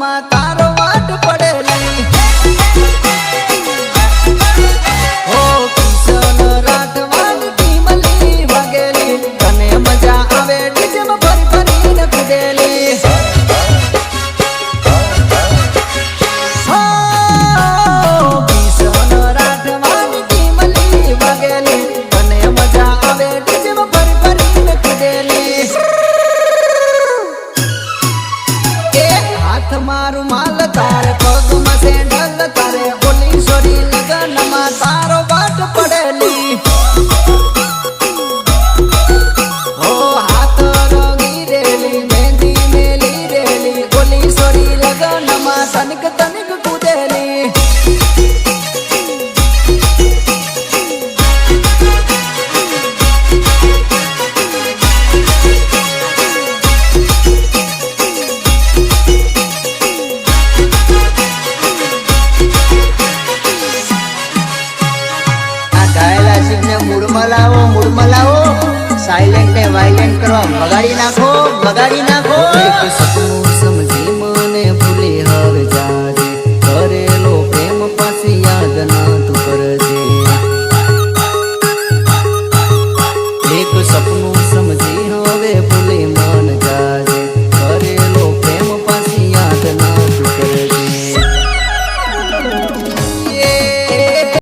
मत મારું માલ તાર પગમાં છે ઢલ તારે ઓલી સોરી લગનમાં તારો વાટ પડેલી. મૂળમાં લાવો મૂળમાં લાવો સાયલેન્ટ ને વાયલેન્ટ કરો બગાડી નાખો બગાડી નાખો.